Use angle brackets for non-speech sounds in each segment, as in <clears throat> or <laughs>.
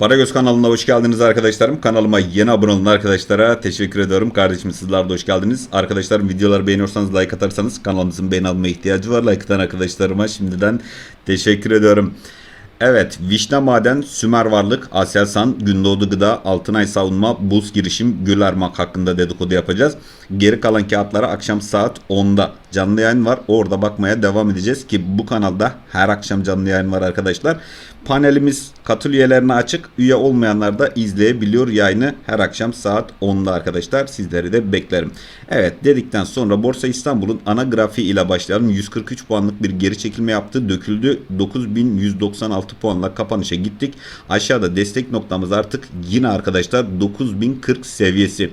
Paragöz kanalına hoş geldiniz arkadaşlarım. Kanalıma yeni abone olan arkadaşlara teşekkür ediyorum. Kardeşim sizler de hoş geldiniz. Arkadaşlarım videoları beğeniyorsanız like atarsanız kanalımızın beğeni almaya ihtiyacı var. Like atan arkadaşlarıma şimdiden teşekkür ediyorum. Evet, Vişne Maden, Sümer Varlık, Aselsan, Gündoğdu Gıda, Altınay Savunma, Buz Girişim, Gülermak hakkında dedikodu yapacağız. Geri kalan kağıtlara akşam saat 10'da canlı yayın var. Orada bakmaya devam edeceğiz ki bu kanalda her akşam canlı yayın var arkadaşlar. Panelimiz katıl üyelerine açık. Üye olmayanlar da izleyebiliyor yayını her akşam saat 10'da arkadaşlar. Sizleri de beklerim. Evet dedikten sonra Borsa İstanbul'un ana grafiği ile başlayalım. 143 puanlık bir geri çekilme yaptı. Döküldü. 9196 puanla kapanışa gittik. Aşağıda destek noktamız artık yine arkadaşlar 9040 seviyesi.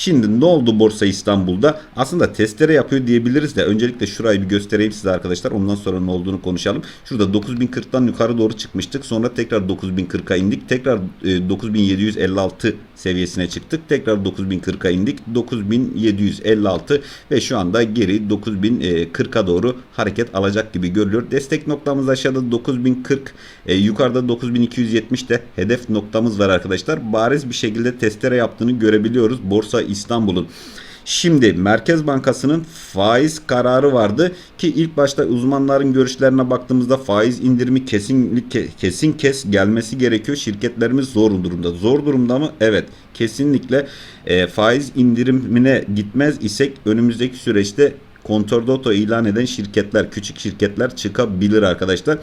Şimdi ne oldu Borsa İstanbul'da? Aslında testere yapıyor diyebiliriz de öncelikle şurayı bir göstereyim size arkadaşlar. Ondan sonra ne olduğunu konuşalım. Şurada 9040'tan yukarı doğru çıkmıştık. Sonra tekrar 9040'a indik. Tekrar e, 9756 seviyesine çıktık. Tekrar 9040'a indik. 9756 ve şu anda geri 9040'a doğru hareket alacak gibi görülüyor. Destek noktamız aşağıda 9040 e, yukarıda 9270 de hedef noktamız var arkadaşlar. Bariz bir şekilde testere yaptığını görebiliyoruz. Borsa İstanbul'un. Şimdi Merkez Bankası'nın faiz kararı vardı ki ilk başta uzmanların görüşlerine baktığımızda faiz indirimi kesinlikle kesin kes gelmesi gerekiyor. Şirketlerimiz zor durumda. Zor durumda mı? Evet. Kesinlikle e, faiz indirimine gitmez isek önümüzdeki süreçte kontordota ilan eden şirketler, küçük şirketler çıkabilir arkadaşlar.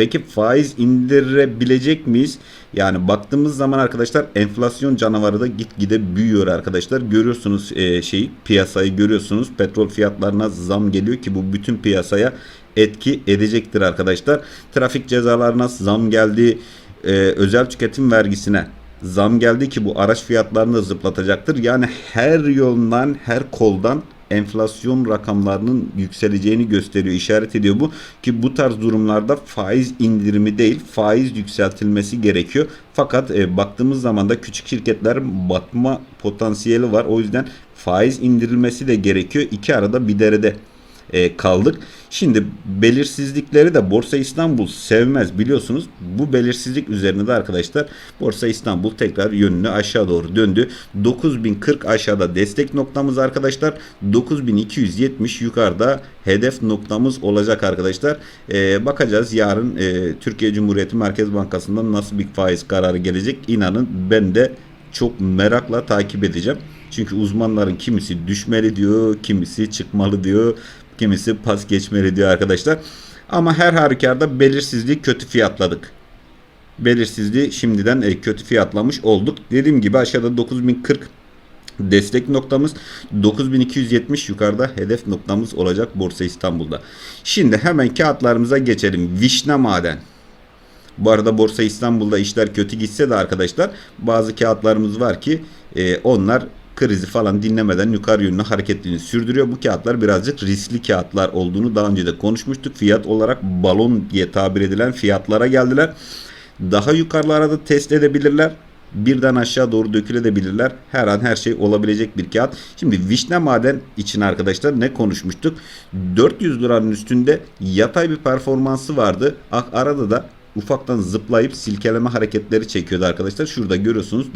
Peki faiz indirebilecek miyiz? Yani baktığımız zaman arkadaşlar enflasyon canavarı da gitgide büyüyor arkadaşlar. Görüyorsunuz e, şeyi piyasayı görüyorsunuz. Petrol fiyatlarına zam geliyor ki bu bütün piyasaya etki edecektir arkadaşlar. Trafik cezalarına zam geldi. E, özel tüketim vergisine zam geldi ki bu araç fiyatlarını zıplatacaktır. Yani her yoldan her koldan enflasyon rakamlarının yükseleceğini gösteriyor, işaret ediyor bu. Ki bu tarz durumlarda faiz indirimi değil, faiz yükseltilmesi gerekiyor. Fakat e, baktığımız zaman da küçük şirketlerin batma potansiyeli var. O yüzden faiz indirilmesi de gerekiyor. İki arada bir derede e, kaldık. Şimdi belirsizlikleri de Borsa İstanbul sevmez biliyorsunuz. Bu belirsizlik üzerine de arkadaşlar Borsa İstanbul tekrar yönünü aşağı doğru döndü. 9040 aşağıda destek noktamız arkadaşlar. 9270 yukarıda hedef noktamız olacak arkadaşlar. E, bakacağız yarın e, Türkiye Cumhuriyeti Merkez Bankası'ndan nasıl bir faiz kararı gelecek. İnanın ben de çok merakla takip edeceğim. Çünkü uzmanların kimisi düşmeli diyor, kimisi çıkmalı diyor, kimisi pas geçmeli diyor arkadaşlar. Ama her halükarda belirsizliği kötü fiyatladık. Belirsizliği şimdiden e, kötü fiyatlamış olduk. Dediğim gibi aşağıda 9040 destek noktamız 9270 yukarıda hedef noktamız olacak Borsa İstanbul'da. Şimdi hemen kağıtlarımıza geçelim. Vişne Maden. Bu arada Borsa İstanbul'da işler kötü gitse de arkadaşlar bazı kağıtlarımız var ki e, onlar krizi falan dinlemeden yukarı yönlü hareketliğini sürdürüyor. Bu kağıtlar birazcık riskli kağıtlar olduğunu daha önce de konuşmuştuk. Fiyat olarak balon diye tabir edilen fiyatlara geldiler. Daha yukarılara da test edebilirler. Birden aşağı doğru dökülebilirler. Her an her şey olabilecek bir kağıt. Şimdi vişne maden için arkadaşlar ne konuşmuştuk? 400 liranın üstünde yatay bir performansı vardı. Arada da ufaktan zıplayıp silkeleme hareketleri çekiyordu arkadaşlar. Şurada görüyorsunuz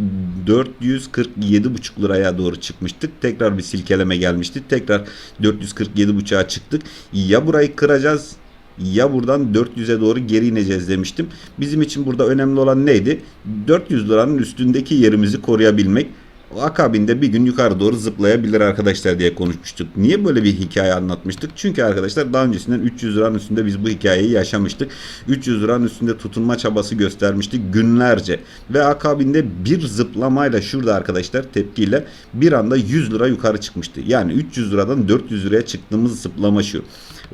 447,5 liraya doğru çıkmıştık. Tekrar bir silkeleme gelmişti. Tekrar 447,5'a çıktık. Ya burayı kıracağız ya buradan 400'e doğru geri ineceğiz demiştim. Bizim için burada önemli olan neydi? 400 liranın üstündeki yerimizi koruyabilmek. Akabinde bir gün yukarı doğru zıplayabilir arkadaşlar diye konuşmuştuk. Niye böyle bir hikaye anlatmıştık? Çünkü arkadaşlar daha öncesinden 300 liranın üstünde biz bu hikayeyi yaşamıştık. 300 liranın üstünde tutunma çabası göstermiştik günlerce. Ve akabinde bir zıplamayla şurada arkadaşlar tepkiyle bir anda 100 lira yukarı çıkmıştı. Yani 300 liradan 400 liraya çıktığımız zıplama şu.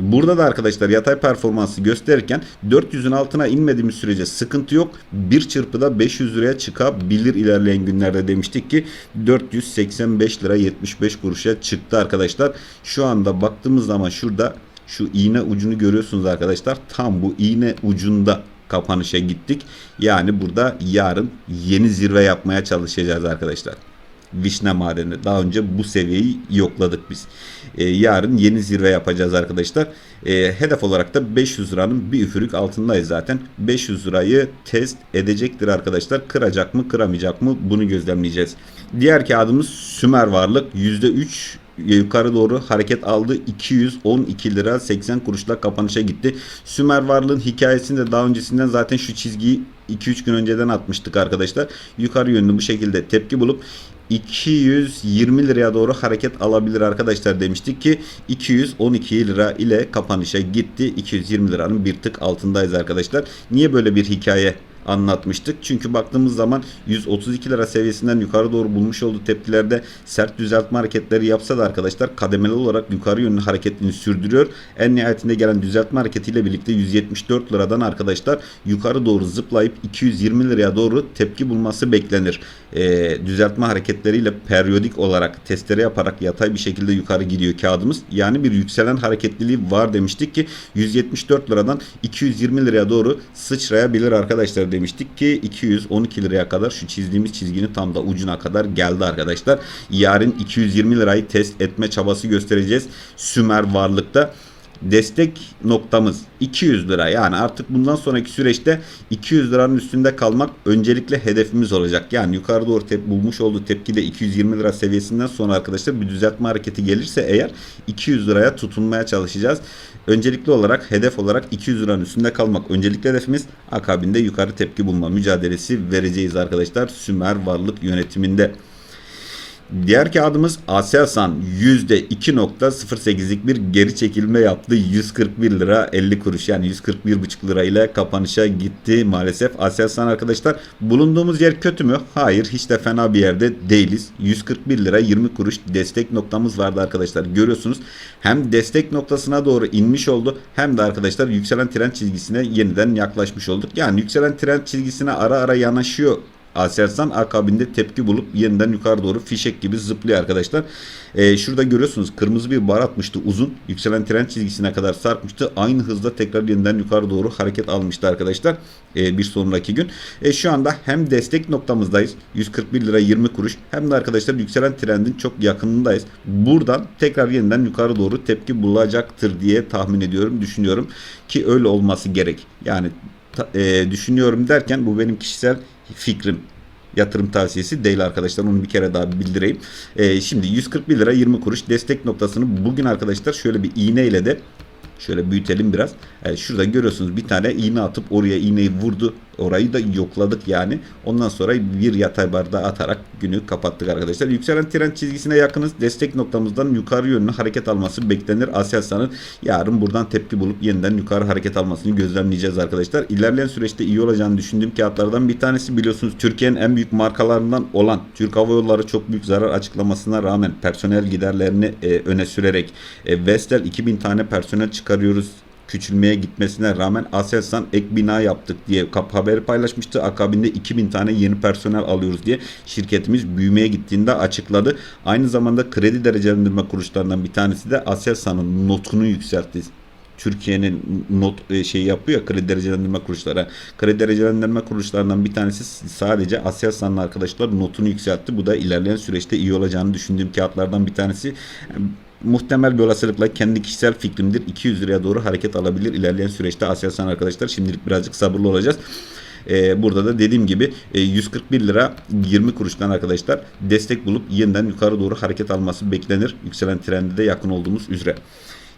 Burada da arkadaşlar yatay performansı gösterirken 400'ün altına inmediğimiz sürece sıkıntı yok. Bir çırpıda 500 liraya çıkabilir ilerleyen günlerde demiştik ki 485 lira 75 kuruşa çıktı arkadaşlar. Şu anda baktığımız zaman şurada şu iğne ucunu görüyorsunuz arkadaşlar. Tam bu iğne ucunda kapanışa gittik. Yani burada yarın yeni zirve yapmaya çalışacağız arkadaşlar. Vişne madeni. Daha önce bu seviyeyi yokladık biz. E, yarın yeni zirve yapacağız arkadaşlar. E, hedef olarak da 500 liranın bir üfürük altındayız zaten. 500 lirayı test edecektir arkadaşlar. Kıracak mı kıramayacak mı bunu gözlemleyeceğiz. Diğer kağıdımız Sümer Varlık %3 yukarı doğru hareket aldı. 212 lira 80 kuruşla kapanışa gitti. Sümer Varlığın hikayesinde daha öncesinden zaten şu çizgiyi 2-3 gün önceden atmıştık arkadaşlar. Yukarı yönlü bu şekilde tepki bulup 220 liraya doğru hareket alabilir arkadaşlar demiştik ki 212 lira ile kapanışa gitti. 220 liranın bir tık altındayız arkadaşlar. Niye böyle bir hikaye anlatmıştık. Çünkü baktığımız zaman 132 lira seviyesinden yukarı doğru bulmuş olduğu tepkilerde sert düzeltme hareketleri yapsa da arkadaşlar kademeli olarak yukarı yönlü hareketini sürdürüyor. En nihayetinde gelen düzeltme hareketiyle birlikte 174 liradan arkadaşlar yukarı doğru zıplayıp 220 liraya doğru tepki bulması beklenir. Ee, düzeltme hareketleriyle periyodik olarak testere yaparak yatay bir şekilde yukarı gidiyor kağıdımız. Yani bir yükselen hareketliliği var demiştik ki 174 liradan 220 liraya doğru sıçrayabilir arkadaşlar demiştik ki 212 liraya kadar şu çizdiğimiz çizginin tam da ucuna kadar geldi arkadaşlar. Yarın 220 lirayı test etme çabası göstereceğiz. Sümer varlıkta destek noktamız 200 lira. Yani artık bundan sonraki süreçte 200 liranın üstünde kalmak öncelikle hedefimiz olacak. Yani yukarı doğru tep bulmuş olduğu tepkide 220 lira seviyesinden sonra arkadaşlar bir düzeltme hareketi gelirse eğer 200 liraya tutunmaya çalışacağız. Öncelikli olarak hedef olarak 200 liranın üstünde kalmak öncelikli hedefimiz. Akabinde yukarı tepki bulma mücadelesi vereceğiz arkadaşlar. Sümer varlık yönetiminde. Diğer kağıdımız Aselsan %2.08'lik bir geri çekilme yaptı. 141 lira 50 kuruş yani 141,5 lira ile kapanışa gitti maalesef. Aselsan arkadaşlar bulunduğumuz yer kötü mü? Hayır hiç de fena bir yerde değiliz. 141 lira 20 kuruş destek noktamız vardı arkadaşlar. Görüyorsunuz hem destek noktasına doğru inmiş oldu hem de arkadaşlar yükselen trend çizgisine yeniden yaklaşmış olduk. Yani yükselen trend çizgisine ara ara yanaşıyor Aselsan akabinde tepki bulup yeniden yukarı doğru fişek gibi zıplıyor arkadaşlar. Ee, şurada görüyorsunuz kırmızı bir bar atmıştı uzun. Yükselen trend çizgisine kadar sarkmıştı. Aynı hızda tekrar yeniden yukarı doğru hareket almıştı arkadaşlar. Ee, bir sonraki gün. E, şu anda hem destek noktamızdayız. 141 lira 20 kuruş. Hem de arkadaşlar yükselen trendin çok yakınındayız. Buradan tekrar yeniden yukarı doğru tepki bulacaktır diye tahmin ediyorum. Düşünüyorum ki öyle olması gerek. Yani e, düşünüyorum derken bu benim kişisel fikrim yatırım tavsiyesi değil arkadaşlar. Onu bir kere daha bildireyim. Ee, şimdi 141 lira 20 kuruş destek noktasını bugün arkadaşlar şöyle bir iğne ile de şöyle büyütelim biraz. Evet, şurada görüyorsunuz bir tane iğne atıp oraya iğneyi vurdu. Orayı da yokladık yani. Ondan sonra bir yatay barda atarak günü kapattık arkadaşlar. Yükselen trend çizgisine yakınız. Destek noktamızdan yukarı yönlü hareket alması beklenir. Aselsan'ın yarın buradan tepki bulup yeniden yukarı hareket almasını gözlemleyeceğiz arkadaşlar. İlerleyen süreçte iyi olacağını düşündüğüm kağıtlardan bir tanesi biliyorsunuz Türkiye'nin en büyük markalarından olan Türk Hava Yolları çok büyük zarar açıklamasına rağmen personel giderlerini e, öne sürerek e, Vestel 2000 tane personel çıkarıyoruz küçülmeye gitmesine rağmen Aselsan ek bina yaptık diye kap haberi paylaşmıştı. Akabinde 2000 tane yeni personel alıyoruz diye şirketimiz büyümeye gittiğinde açıkladı. Aynı zamanda kredi derecelendirme kuruluşlarından bir tanesi de Aselsan'ın notunu yükseltti. Türkiye'nin not şey yapıyor kredi derecelendirme kuruluşları. Kredi derecelendirme kuruluşlarından bir tanesi sadece Aselsan'ın arkadaşlar notunu yükseltti. Bu da ilerleyen süreçte iyi olacağını düşündüğüm kağıtlardan bir tanesi muhtemel bir olasılıkla kendi kişisel fikrimdir 200 liraya doğru hareket alabilir ilerleyen süreçte Aselsan arkadaşlar şimdilik birazcık sabırlı olacağız. Ee, burada da dediğim gibi e, 141 lira 20 kuruştan arkadaşlar destek bulup yeniden yukarı doğru hareket alması beklenir. Yükselen trende de yakın olduğumuz üzere.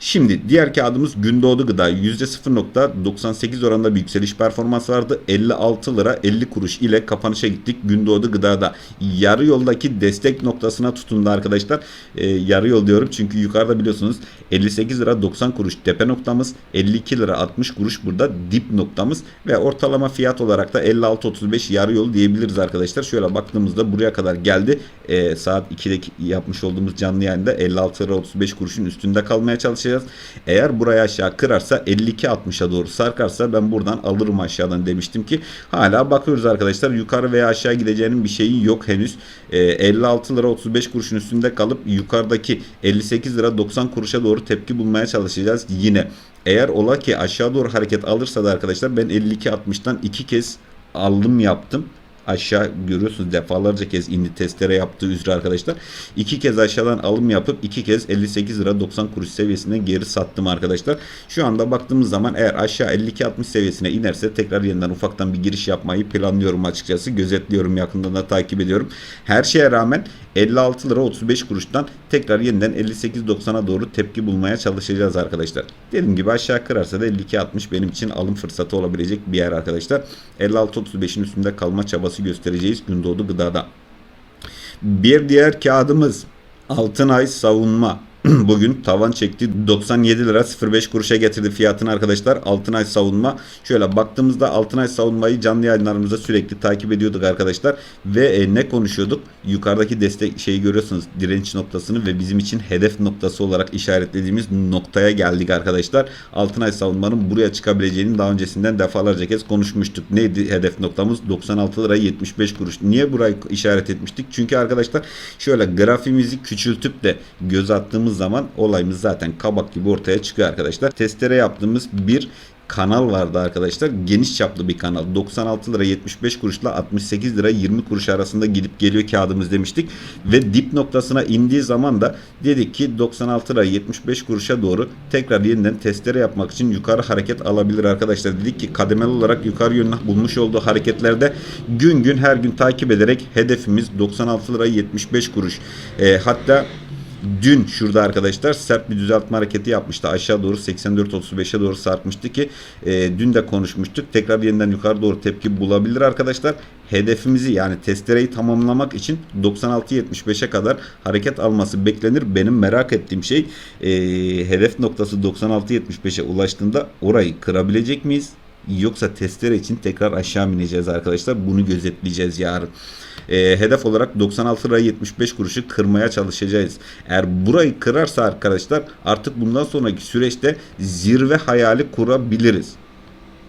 Şimdi diğer kağıdımız Gündoğdu Gıda %0.98 oranında bir yükseliş performans vardı. 56 lira 50 kuruş ile kapanışa gittik Gündoğdu Gıda'da. Yarı yoldaki destek noktasına tutundu arkadaşlar. Ee, yarı yol diyorum çünkü yukarıda biliyorsunuz 58 lira 90 kuruş tepe noktamız. 52 lira 60 kuruş burada dip noktamız. Ve ortalama fiyat olarak da 56-35 yarı yol diyebiliriz arkadaşlar. Şöyle baktığımızda buraya kadar geldi. Ee, saat 2'deki yapmış olduğumuz canlı yayında 56 lira 35 kuruşun üstünde kalmaya çalışacağız çalışacağız. Eğer buraya aşağı kırarsa 52-60'a doğru sarkarsa ben buradan alırım aşağıdan demiştim ki hala bakıyoruz arkadaşlar. Yukarı veya aşağı gideceğinin bir şeyi yok henüz. E, 56 lira 35 kuruşun üstünde kalıp yukarıdaki 58 lira 90 kuruşa doğru tepki bulmaya çalışacağız yine. Eğer ola ki aşağı doğru hareket alırsa da arkadaşlar ben 52-60'tan iki kez aldım yaptım aşağı görüyorsunuz defalarca kez indi testere yaptığı üzere arkadaşlar. iki kez aşağıdan alım yapıp iki kez 58 lira 90 kuruş seviyesinden geri sattım arkadaşlar. Şu anda baktığımız zaman eğer aşağı 52-60 seviyesine inerse tekrar yeniden ufaktan bir giriş yapmayı planlıyorum açıkçası. Gözetliyorum yakından da takip ediyorum. Her şeye rağmen 56 lira 35 kuruştan tekrar yeniden 58.90'a doğru tepki bulmaya çalışacağız arkadaşlar. Dediğim gibi aşağı kırarsa da 52.60 benim için alım fırsatı olabilecek bir yer arkadaşlar. 56.35'in üstünde kalma çabası göstereceğiz Gündoğdu Gıda'da. Bir diğer kağıdımız Altınay Savunma. <clears throat> Bugün tavan çekti. 97 lira 05 kuruşa getirdi fiyatını arkadaşlar. Altınay savunma. Şöyle baktığımızda Altınay savunmayı canlı yayınlarımızda sürekli takip ediyorduk arkadaşlar. Ve e, ne konuşuyorduk? Yukarıdaki destek şeyi görüyorsunuz. Direnç noktasını ve bizim için hedef noktası olarak işaretlediğimiz noktaya geldik arkadaşlar. Altınay savunmanın buraya çıkabileceğini daha öncesinden defalarca kez konuşmuştuk. Neydi hedef noktamız? 96 lira 75 kuruş. Niye burayı işaret etmiştik? Çünkü arkadaşlar şöyle grafimizi küçültüp de göz attığımız zaman olayımız zaten kabak gibi ortaya çıkıyor arkadaşlar. Testere yaptığımız bir kanal vardı arkadaşlar. Geniş çaplı bir kanal. 96 lira 75 kuruşla 68 lira 20 kuruş arasında gidip geliyor kağıdımız demiştik. Ve dip noktasına indiği zaman da dedik ki 96 lira 75 kuruşa doğru tekrar yeniden testere yapmak için yukarı hareket alabilir arkadaşlar. Dedik ki kademeli olarak yukarı yönlü bulmuş olduğu hareketlerde gün gün her gün takip ederek hedefimiz 96 lira 75 kuruş. E, hatta Dün şurada arkadaşlar sert bir düzeltme hareketi yapmıştı. Aşağı doğru 84-35'e doğru sarkmıştı ki e, dün de konuşmuştuk. Tekrar yeniden yukarı doğru tepki bulabilir arkadaşlar. Hedefimizi yani testereyi tamamlamak için 96-75'e kadar hareket alması beklenir. Benim merak ettiğim şey e, hedef noktası 96-75'e ulaştığında orayı kırabilecek miyiz? Yoksa testere için tekrar aşağı mı ineceğiz arkadaşlar. Bunu gözetleyeceğiz yarın. E, hedef olarak 96 lira 75 kuruşu kırmaya çalışacağız. Eğer burayı kırarsa arkadaşlar artık bundan sonraki süreçte zirve hayali kurabiliriz.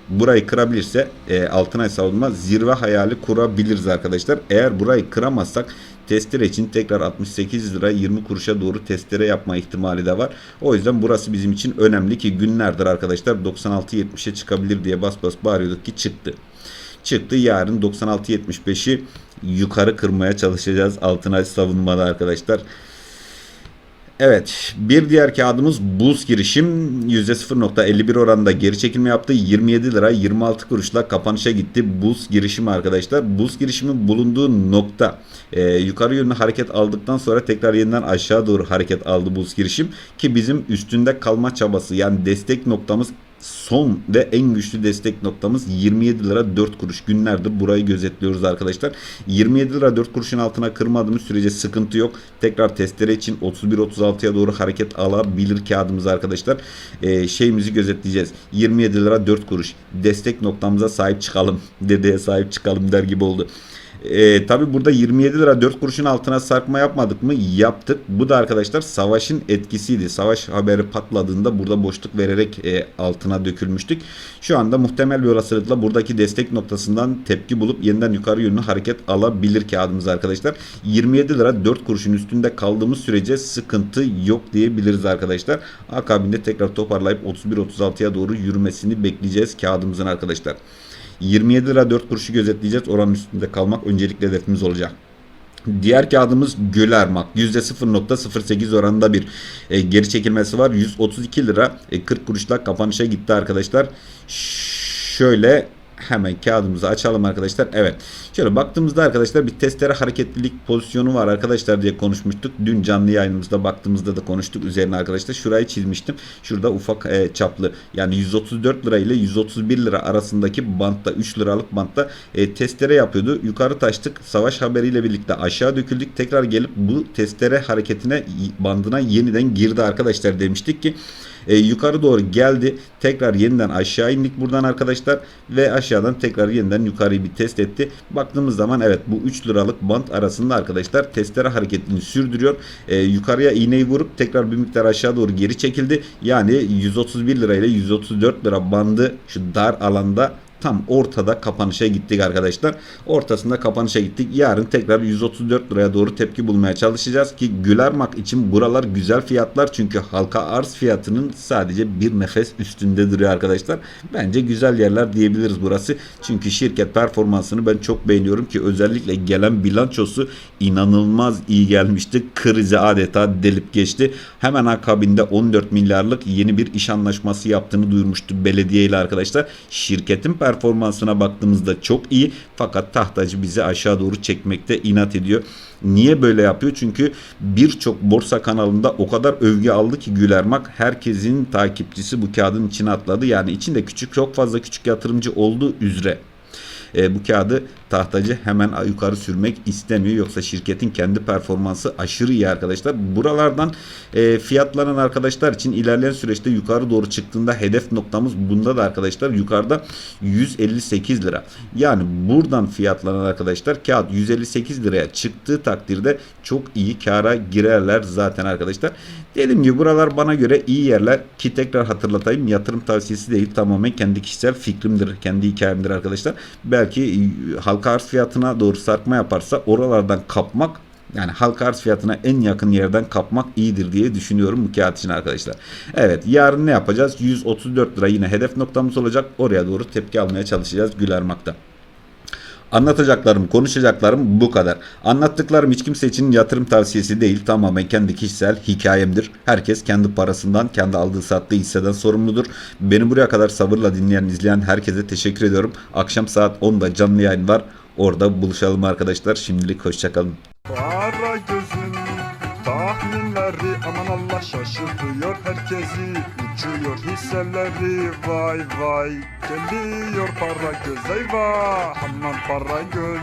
Burayı kırabilirse e, Altınay savunma zirve hayali kurabiliriz arkadaşlar. Eğer burayı kıramazsak testere için tekrar 68 lira 20 kuruşa doğru testere yapma ihtimali de var. O yüzden burası bizim için önemli ki günlerdir arkadaşlar 96-70'e çıkabilir diye bas bas bağırıyorduk ki çıktı. Çıktı yarın 96-75'i yukarı kırmaya çalışacağız Altınay savunmada arkadaşlar. Evet bir diğer kağıdımız Bulls girişim %0.51 oranında geri çekilme yaptı. 27 lira 26 kuruşla kapanışa gitti Bulls girişimi arkadaşlar. Bulls girişimin bulunduğu nokta e, yukarı yönlü hareket aldıktan sonra tekrar yeniden aşağı doğru hareket aldı Bulls girişim. Ki bizim üstünde kalma çabası yani destek noktamız son ve en güçlü destek noktamız 27 lira 4 kuruş. Günlerdir burayı gözetliyoruz arkadaşlar. 27 lira 4 kuruşun altına kırmadığımız sürece sıkıntı yok. Tekrar testere için 31-36'ya doğru hareket alabilir kağıdımız arkadaşlar. Ee, şeyimizi gözetleyeceğiz. 27 lira 4 kuruş. Destek noktamıza sahip çıkalım. <laughs> Dedeye sahip çıkalım der gibi oldu. E, Tabi burada 27 lira 4 kuruşun altına sarkma yapmadık mı? Yaptık. Bu da arkadaşlar savaşın etkisiydi. Savaş haberi patladığında burada boşluk vererek e, altına dökülmüştük. Şu anda muhtemel bir olasılıkla buradaki destek noktasından tepki bulup yeniden yukarı yönlü hareket alabilir kağıdımız arkadaşlar. 27 lira 4 kuruşun üstünde kaldığımız sürece sıkıntı yok diyebiliriz arkadaşlar. Akabinde tekrar toparlayıp 31-36'ya doğru yürümesini bekleyeceğiz kağıdımızın arkadaşlar. 27 lira 4 kuruşu gözetleyeceğiz. Oranın üstünde kalmak öncelikle hedefimiz olacak. Diğer kağıdımız Gölermak. %0.08 oranında bir e, geri çekilmesi var. 132 lira e, 40 kuruşla kapanışa gitti arkadaşlar. Şöyle hemen kağıdımızı açalım arkadaşlar. Evet. Şöyle baktığımızda arkadaşlar bir testere hareketlilik pozisyonu var arkadaşlar diye konuşmuştuk. Dün canlı yayınımızda baktığımızda da konuştuk üzerine arkadaşlar. Şurayı çizmiştim. Şurada ufak e, çaplı yani 134 lira ile 131 lira arasındaki bantta 3 liralık bantta e, testere yapıyordu. Yukarı taştık. Savaş haberiyle birlikte aşağı döküldük. Tekrar gelip bu testere hareketine bandına yeniden girdi arkadaşlar demiştik ki e, yukarı doğru geldi. Tekrar yeniden aşağı indik buradan arkadaşlar ve aşağıdan tekrar yeniden yukarıyı bir test etti. Baktığımız zaman evet bu 3 liralık band arasında arkadaşlar testere hareketini sürdürüyor. E, yukarıya iğneyi vurup tekrar bir miktar aşağı doğru geri çekildi. Yani 131 lira ile 134 lira bandı şu dar alanda tam ortada kapanışa gittik arkadaşlar. Ortasında kapanışa gittik. Yarın tekrar 134 liraya doğru tepki bulmaya çalışacağız ki Gülermak için buralar güzel fiyatlar çünkü halka arz fiyatının sadece bir nefes üstünde duruyor arkadaşlar. Bence güzel yerler diyebiliriz burası. Çünkü şirket performansını ben çok beğeniyorum ki özellikle gelen bilançosu inanılmaz iyi gelmişti. Krizi adeta delip geçti. Hemen akabinde 14 milyarlık yeni bir iş anlaşması yaptığını duyurmuştu belediye ile arkadaşlar. Şirketin performansına baktığımızda çok iyi fakat tahtacı bizi aşağı doğru çekmekte inat ediyor. Niye böyle yapıyor? Çünkü birçok borsa kanalında o kadar övgü aldı ki Gülermak herkesin takipçisi bu kağıdın içine atladı. Yani içinde küçük çok fazla küçük yatırımcı olduğu üzere e, bu kağıdı tahtacı hemen yukarı sürmek istemiyor. Yoksa şirketin kendi performansı aşırı iyi arkadaşlar. Buralardan e, fiyatlanan arkadaşlar için ilerleyen süreçte yukarı doğru çıktığında hedef noktamız bunda da arkadaşlar yukarıda 158 lira. Yani buradan fiyatlanan arkadaşlar kağıt 158 liraya çıktığı takdirde çok iyi kara girerler zaten arkadaşlar. Dediğim gibi buralar bana göre iyi yerler ki tekrar hatırlatayım yatırım tavsiyesi değil tamamen kendi kişisel fikrimdir, kendi hikayemdir arkadaşlar. Belki e, halka arz fiyatına doğru sarkma yaparsa oralardan kapmak yani halka arz fiyatına en yakın yerden kapmak iyidir diye düşünüyorum bu kağıt için arkadaşlar. Evet yarın ne yapacağız? 134 lira yine hedef noktamız olacak. Oraya doğru tepki almaya çalışacağız Gülermak'ta. Anlatacaklarım, konuşacaklarım bu kadar. Anlattıklarım hiç kimse için yatırım tavsiyesi değil. Tamamen kendi kişisel hikayemdir. Herkes kendi parasından, kendi aldığı sattığı hisseden sorumludur. Beni buraya kadar sabırla dinleyen, izleyen herkese teşekkür ediyorum. Akşam saat 10'da canlı yayın var. Orada buluşalım arkadaşlar. Şimdilik hoşçakalın. Para gözün tahminleri aman Allah şaşırtıyor herkesi Uçuyor hisseleri vay vay. Geliyor para göz eyvah. Aman para göz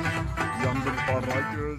Yandım para göz